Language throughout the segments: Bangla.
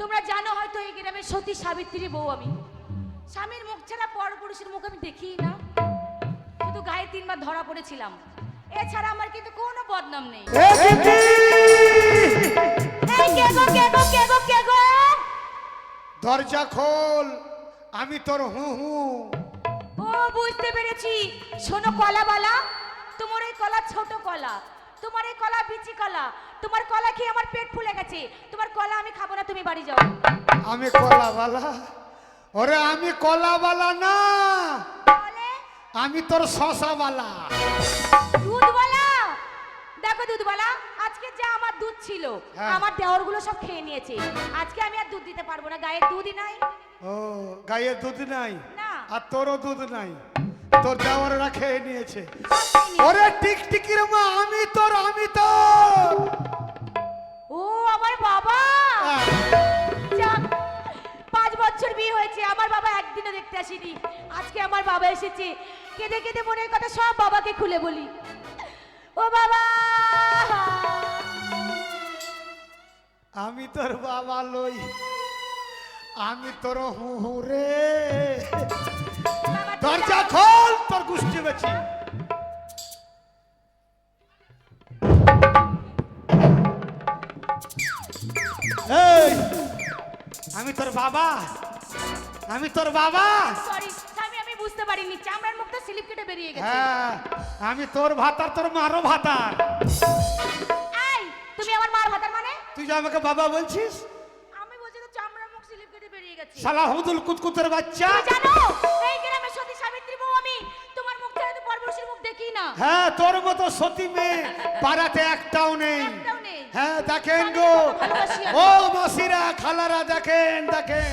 তোমরা জানো হয়তো এই গ্রামের সতী সাবিত্রী বউ আমি। স্বামীর মুখ ছাড়া পরপুরুষের মুখ আমি দেখি না। শুধু গায়ে তিনবার ধরা পড়েছিলাম। এছাড়া আমার কিন্তু কোনো বদনাম নেই। দরজা খোল আমি তোর হু হু। ও বুঝতে পেরেছি। শোনো কলা বালা তোমার এই কলা ছোট কলা। তোমার এই কলা বিচি কলা তোমার কলা খেয়ে আমার পেট ফুলে গেছে তোমার কলা আমি খাব না তুমি বাড়ি যাও। আমি কলাবালা ওরে আমি না। বলে? আমি তোর শশাবালা দুধওয়ালা? দেখো দুধওয়ালা আজকে যা আমার দুধ ছিল হ্যাঁ। আমার দেওরগুলো সব খেয়ে নিয়েছে। আজকে আমি আর দুধ দিতে পারব না গায়ে দুধই নাই। ও গায়ে দুধ নাই? না। আর তোরও দুধ নাই? তোর দেওয়াররা খেয়ে নিয়েছে। ওরে টিকটিকির মা আমি তোর আমি তোর। ও আমার বাবা! যাক, পাঁচ বছর বিয়ে হয়েছে আমার বাবা একদিনও দেখতে আসেনি। আজকে আমার বাবা এসেছে। কেঁদে কেঁদে মনের কথা সব বাবাকে খুলে বলি। ও বাবা! আমি তোর বাবা লই আমি তোর হু হু রে। দরজা খোল! তোর গুষ্টি বেছি এই আমি তোর বাবা। আমি তোর বাবা। সরি স্বামী আমি বুঝতে পারিনি। চামড়ার মুখটা স্লিপ কেটে বেরিয়ে গেছে। হ্যাঁ আমি তোর ভাতার তোর মারও ভাতার। এই তুমি আমার মার ভাতার মানে? তুই যে আমাকে বাবা বলছিস? আমি বলছি তো চামড়ার মুখ স্লিপ কেটে বেরিয়ে গেছে। শালা হুদুল কুতকুতের বাচ্চা। জানো? হ্যাঁ তোর মতো সতী মেয়ে পাড়াতে একটাও নেই। হ্যাঁ দেখেন গো। ও মাসিরা খালারা দেখেন দেখেন।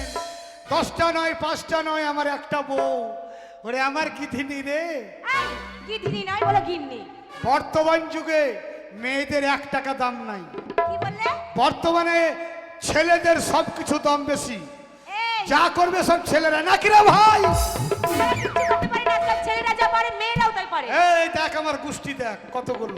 দশটা নয় পাঁচটা নয় আমার একটা বউ। ওরে আমার কি ধিনি রে? দিদি নাই বলে গিন্নি। বর্তমান যুগে মেয়েদের এক টাকা দাম নাই। বর্তমানে ছেলেদের সব কিছু দাম বেশি। যা করবে সব ছেলেরা। নাকি রে ভাই? ছেলেরা যা পারে মেয়েরাও পারে। এই দেখ আমার গোষ্ঠী দেখ কতগুলো।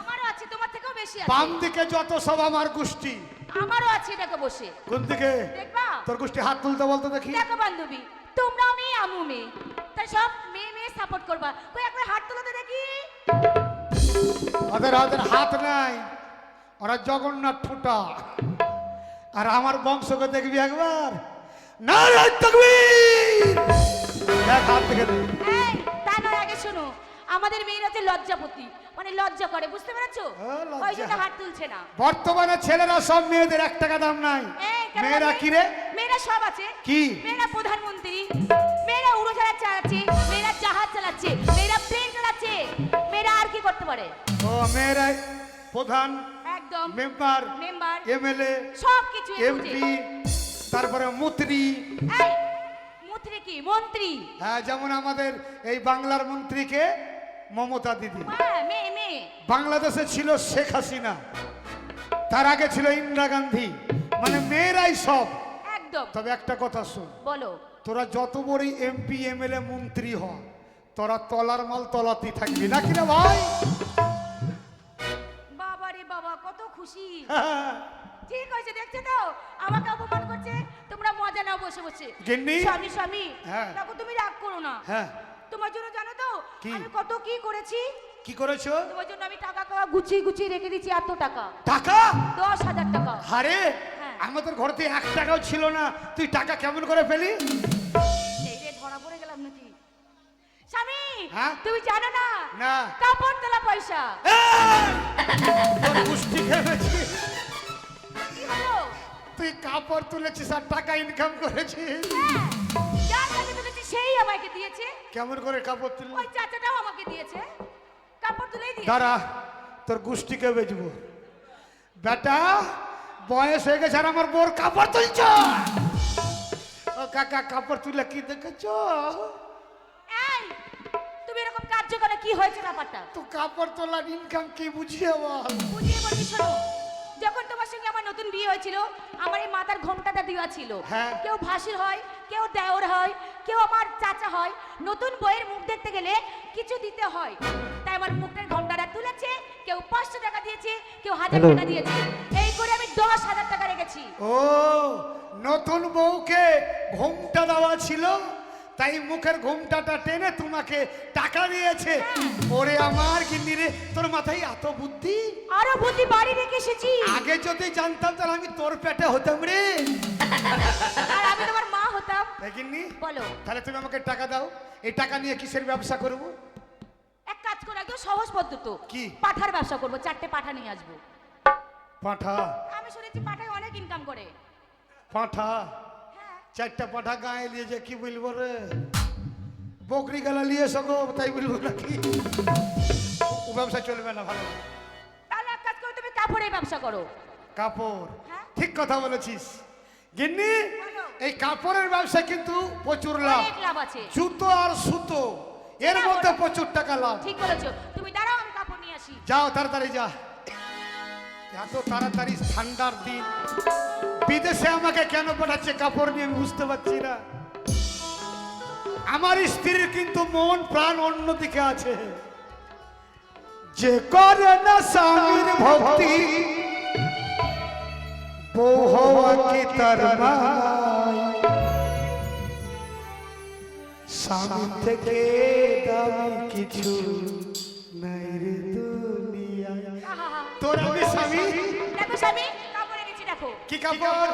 আমারও আছে তোমার থেকেও বেশি আছে। বাম দিকে যত সব আমার গোষ্ঠী। আমারও আছে দেখো বসে। কোন দিকে? দেখবা? তোর গোষ্ঠী হাত তুলতে বলতো দেখি। দেখো বান্ধবী তোমরাও মেয়ে আমু মেয়ে। তাই সব মেয়ে মেয়ে সাপোর্ট করবা। কই একবার হাত তোলাতে দেখি। ওদের ওদের হাত নাই। ওরা জগন্নাথ ঠোঁটা আর আমার বংশকে দেখবি একবার। না দেখ হাত দেখে দে। এই তা নয় আগে শোনো আমাদের মেয়েরা হচ্ছে লজ্জাপতি মানে লজ্জা করে বুঝতে পেরেছ? হ্যাঁ, ওই জন্য হাত তুলছে না। বর্তমানে ছেলেরা সব মেয়েদের এক টাকা দাম নাই। মেয়েরা কি রে? মেয়েরা সব আছে। কি? মেয়েরা প্রধানমন্ত্রী মেয়েরা উড়োজাহাজ চালাচ্ছে মেয়েরা জাহাজ চালাচ্ছে মেয়েরা প্লেন চালাচ্ছে। মেয়েরা আর কি করতে পারে? ও মেয়েরা প্রধান একদম। মেম্বার মেম্বার এমএলএ সব কিছু এমপি তারপরে মন্ত্রী। এই মন্ত্রী কি? মন্ত্রী। হ্যাঁ যেমন আমাদের এই বাংলার মন্ত্রীকে মমতা দিদি। হ্যাঁ বাংলাদেশে ছিল শেখ হাসিনা। তার আগে ছিল ইন্দিরা গান্ধী। মানে মেয়েরাই সব। একদম। তবে একটা কথা শোন। বলো। তোরা যত বড়ই এমপি এমএলএ মন্ত্রী হ তোরা তলার মাল তলাতেই থাকবি। নাকি না ভাই? বাবা রে বাবা কত খুশি। হ্যাঁ। ঠিক হয়েছে দেখছ তো? আমাকে বসে বসে গিন্নি? স্বামী স্বামী হ্যাঁ। দেখো তুমি রাগ করো না। হ্যাঁ। তোমার জন্য জানো তো আমি কত কি করেছি? কি করেছ? তোমার জন্য আমি টাকা খাওয়া গুছিয়ে গুছিয়ে রেখে দিয়েছি এত টাকা। টাকা? দশ হাজার টাকা। আরে হ্যাঁ। আমাদের ঘরেতে এক টাকাও ছিল না। তুই টাকা কেমন করে পেলি? এই রে ধরা পড়ে গেলাম নাকি? স্বামী হ্যাঁ? তুমি জানো না? না। কাপড় তোলা পয়সা। পুষ্টি খেয়েছি। তুই কাপড় তুলেছিস আর টাকা ইনকাম করেছিস যার কাছে তুলেছি সেই আমাকে দিয়েছে। কেমন করে কাপড় তুললি? ওই চাচাটাও আমাকে দিয়েছে। কাপড় তুলেই দিয়েছে। দাঁড়া তোর বেচবো? বেটা বয়স হয়ে গেছে আর আমার বোর কাপড় তুলছ? ও কাকা কাপড় তুলে কি দেখেছ? এই তুমি এরকম কার্য করে কি হয়েছে ব্যাপারটা? তো কাপড় তোলার ইনকাম কি বুঝিয়ে বল? বুঝিয়ে শোনো। যখন তোমার সঙ্গে আমার নতুন বিয়ে হয়েছিল আমার এই মাথার ঘোমটাটা দেওয়া ছিল। হ্যাঁ। কেউ ভাসির হয় কেউ দেওর হয় কেউ আমার চাচা হয় নতুন বইয়ের মুখ দেখতে গেলে কিছু দিতে হয়। তাই আমার মুখটার ঘোমটাটা তুলেছে কেউ পাঁচশো টাকা দিয়েছে কেউ হাজার Hello. টাকা দিয়েছে। এই করে আমি দশ হাজার টাকা রেখেছি। ও নতুন বউকে ঘুমটা দেওয়া ছিল? তাই মুখের ঘুমটাটা টেনে তোমাকে টাকা দিয়েছে। ওরে আমার গিন্নি রে তোর মাথায় এত বুদ্ধি? আরও বুদ্ধি বাড়ি রেখে এসেছি। আগে যদি জানতাম তাহলে আমি তোর পেটে হতাম রে। আর আমি তোমার মা হতাম। তাই গিন্নি বলো। তাহলে তুমি আমাকে টাকা দাও। এই টাকা নিয়ে কিসের ব্যবসা করব? এক কাজ করে একদম সহজ পদ্ধতি। কি? পাঠার ব্যবসা করব চারটে পাঠা নিয়ে আসব। পাঁঠা? আমি শুনেছি পাঠায় অনেক ইনকাম করে। পাঁঠা? চারটা পাঠা গায়ে নিয়ে যে কি বলব রে? বকরি গেলা নিয়ে সগো তাই বলব নাকি? ও ব্যবসা চলবে না ভালো তাহলে এক কাজ করো তুমি কাপড়ের ব্যবসা করো। কাপড়? হ্যাঁ। ঠিক কথা বলেছিস। গিন্নি বলো। এই কাপড়ের ব্যবসা কিন্তু প্রচুর লাভ। অনেক লাভ আছে। জুতো আর সুতো এর মধ্যে বলো। প্রচুর টাকা লাভ। ঠিক বলেছ। তুমি দাঁড়াও আমি কাপড় নিয়ে আসি। যাও তাড়াতাড়ি যা। এত তাড়াতাড়ি ঠান্ডার দিন। বিদেশে আমাকে কেন পাঠাচ্ছে? কাপড় নিয়ে আমি বুঝতে পারছি না। আমার স্ত্রীর কিন্তু মন প্রাণ অন্যদিকে আছে। যে করে না স্বামীর ভক্তি বউ হওয়া কি তার স্বামী থেকে দামি কিছু নাই রে তোর আমি স্বামী? দেখো স্বামী। দেখো কি কাপড়?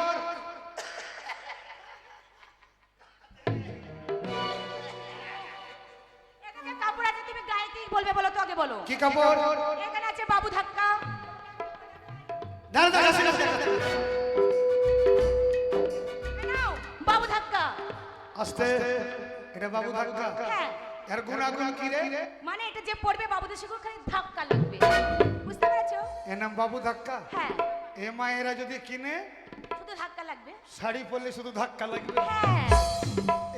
এখানে কাপড় আছে তুমি গায়ে কি বলবে বলো তো আগে বলো। কি কাপড়? এখানে আছে বাবু ধাক্কা। দাঁড়া দাঁড়া আসি আসি না। এ নাও বাবু ধাক্কা। আস্তে এটা বাবু ধাক্কা। হ্যাঁ। এর গুণাগুণ কি রে? মানে এটা যে পড়বে বাবুদের খালি ধাক্কা লাগবে। বুঝতে পেরেছ? এর নাম বাবু ধাক্কা। হ্যাঁ। এ মায়েরা যদি কিনে শুধু ধাক্কা লাগবে? শাড়ি পরলে শুধু ধাক্কা লাগবে। হ্যাঁ।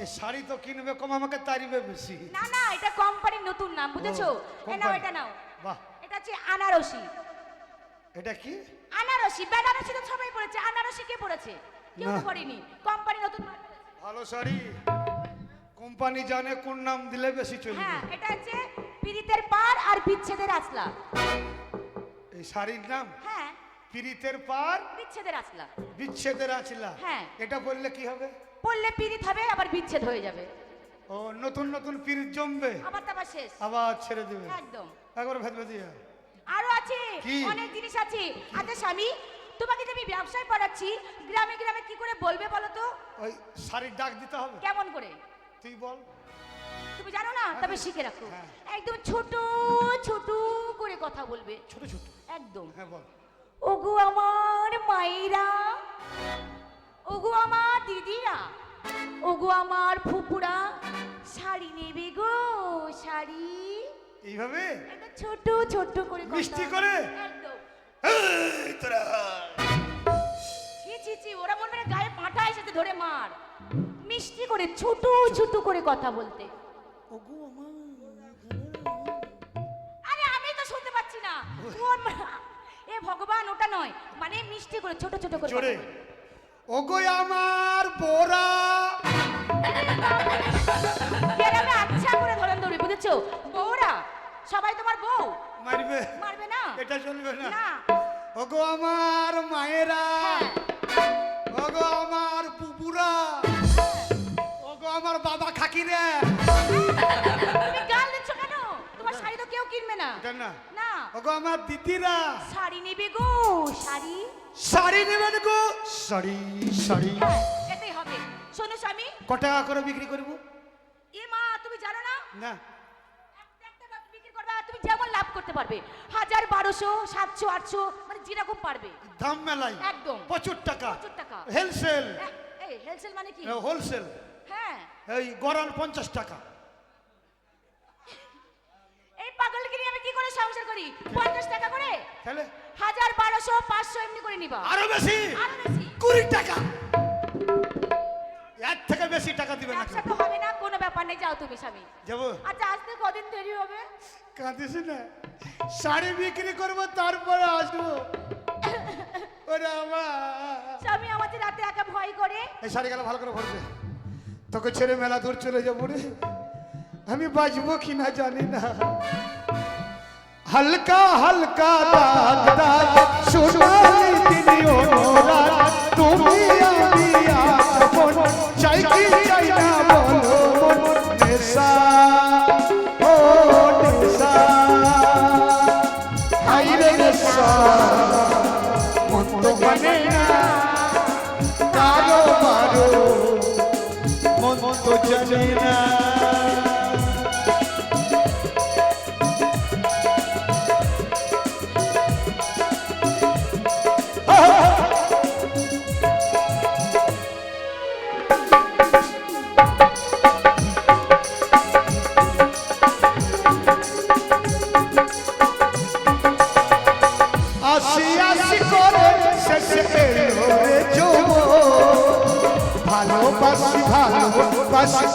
এই শাড়ি তো কিনবে কম আমাকে তারিবে বেশি। না না এটা কোম্পানির নতুন নাম বুঝেছ? এ নাও এটা নাও। বাহ। এটা হচ্ছে আনারসি। এটা কি? আনারসি বেনারসি তো সবাই পড়েছে আনারসি কে পড়েছে কেউ তো। পড়েনি কোম্পানি নতুন ভালো শাড়ি। কোম্পানি জানে কোন নাম দিলে বেশি চলবে। হ্যাঁ এটা হচ্ছে পীড়িতের পার আর বিচ্ছেদের আসলা। এই শাড়ির নাম? হ্যাঁ। পীড়িতের পার বিচ্ছেদের আসলা। বিচ্ছেদের আছিলা হ্যাঁ। এটা বললে কি হবে? পড়লে পীড়িত হবে আবার বিচ্ছেদ হয়ে যাবে। ও নতুন নতুন পীড়িত জমবে আবার তারপর শেষ। আবার ছেড়ে দেবে। একদম। একবার ভেদবে দিয়ে। আরও আছে অনেক জিনিস আছে। আচ্ছা স্বামী তোমাকে আমি ব্যবসায় পড়াচ্ছি গ্রামে গ্রামে কি করে বলবে বলো তো? ওই শাড়ির ডাক দিতে হবে? কেমন করে? তুই বল। তুমি জানো না? তবে শিখে রাখো। হ্যাঁ। একদম ছোট ছোট করে কথা বলবে। ছোট ছোট। একদম। হ্যাঁ বল। ওগো আমার মায়েরা ওগো আমার দিদিরা ওগো আমার ফুপুরা শাড়ি নেবে গো শাড়ি। এইভাবে? একদম ছোট ছোট করে। মিষ্টি করে? একদম। তোরা। ছি ছি ছি ওরা মনে হয় গায়ে পাঁঠা এসেছে ধরে মার। মিষ্টি করে ছোট ছোট করে কথা বলতে। ওগো আমার। আরে আমি তো শুনতে পাচ্ছি না। এ ভগবান ওটা নয়। মানে মিষ্টি করে ছোট ছোট করে জোরে। ওগো আমার বোরা। গ্রামে আচ্ছা করে ধরেন ধরে বুঝেছ? বউরা সবাই তোমার বউ। মারবে। মারবে না? এটা চলবে না। না। ওগো আমার মায়েরা। হ্যাঁ। ওগো আমার পুপুরা ওগো আমার বাবা খাকিরা। তুমি গাল দিচ্ছ কেন? তোমার শাড়ি তো কেউ কিনবে না। না ওগো আমার দিদিরা। শাড়ি নেবে গো শাড়ি। শাড়ি নেবেন গো? শাড়ি শাড়ি। হ্যাঁ এটাই হবে। শোনো স্বামী। ক টাকা করে বিক্রি করব? এ মা তুমি জানো না? না। তুমি যেমন লাভ করতে পারবে। হাজার বারোশো সাতশো আটশো মানে যেরকম পারবে। দাম মেলাই। একদম। প্রচুর টাকা। প্রচুর টাকা। হেলসেল এই হেলসেল মানে কি? হোলসেল হ্যাঁ। এই গরান পঞ্চাশ টাকা। করে? পঞ্চাশ টাকা করে? তাহলে? হাজার বারোশো পাঁচশো এমনি করে নিবা। আরও বেশি? আরও বেশি। কুড়ি টাকা। এর থেকে বেশি টাকা দিবে না তো হবে না কোনো ব্যাপার নেই যাও তুমি স্বামী। যাব। আচ্ছা আসতে কদিন দেরি হবে? কাঁদিস না। শাড়ি বিক্রি করব তারপরে আসব। ওরে আমার স্বামী আমার যে রাতে একা ভয় করে। এই শাড়ি গেলে ভালো করে ভরবে তোকে ছেড়ে মেলা দূর চলে যাব রে। আমি বাজবো কি না জানি না। হালকা হালকা দাগ দাগ। সোনালি দিন গিনি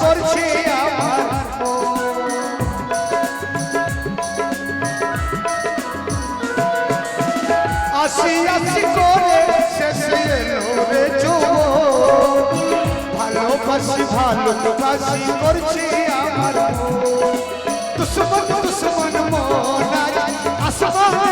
করছে আমার আসি আসি করে শেষে রে যৌব ভালোবাসি ভালোবাসি করছে আমার দুশ্মন দুশ্মন মন আসমানে।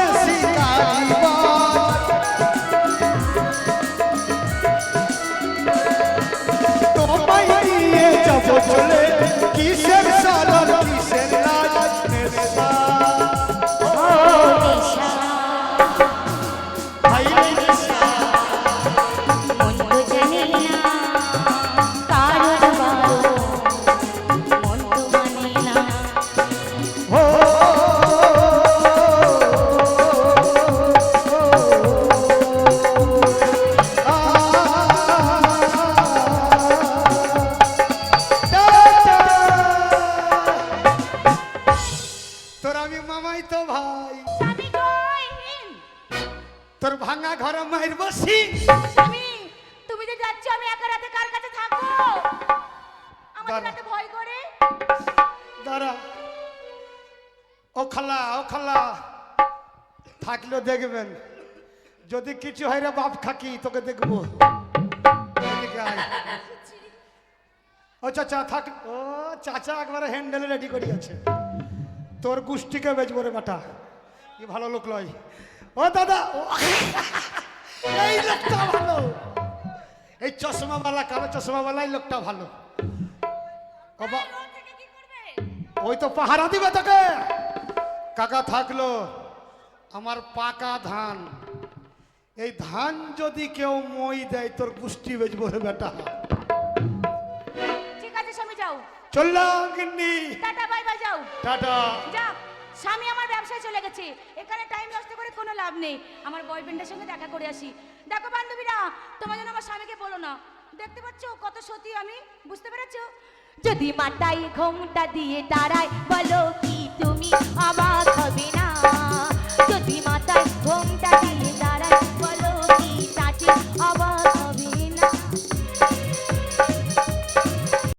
দাঁড়া। ভয় করে? দাঁড়া। ও খালা ও খালা। থাকলেও দেখবেন। যদি কিছু হয় রে বাপ খাকি তোকে দেখব। এদিকে আয়। ও চাচা থাক। ও চাচা একবারে হ্যান্ডেলে রেডি করি আছে। তোর গোষ্ঠীকে বেচবো রে বাটা। কি ভালো লোক লয়। ও দাদা ও এই লোকটা ভালো। এই চশমাওয়ালা কালো চশমাওয়ালা এই লোকটা ভালো। ওই তো পাহারা দিবে তোকে। কাকা থাকল। আমার পাকা ধান। এই ধান যদি কেউ মই দেয় তোর গুষ্টি বেচবো রে বেটা। ঠিক আছে স্বামী যাও। চললাম গিন্নি। টাটা বাই বাই যাও। টাটা। স্বামী আমার ব্যবসায় চলে গেছে। এখানে টাইম নষ্ট করে কোনো লাভ নেই। আমার বয়ফ্রেন্ডের সঙ্গে দেখা করে আসি। দেখো বান্ধবীরা তোমার জন্য আমার স্বামীকে বলো না। দেখতে পাচ্ছ কত সতী আমি? বুঝতে পেরেছ? যদি মাথায় ঘোমটা দিয়ে দাঁড়ায় বলো কি তুমি আবার হবে না? যদি মাথায় ঘোমটা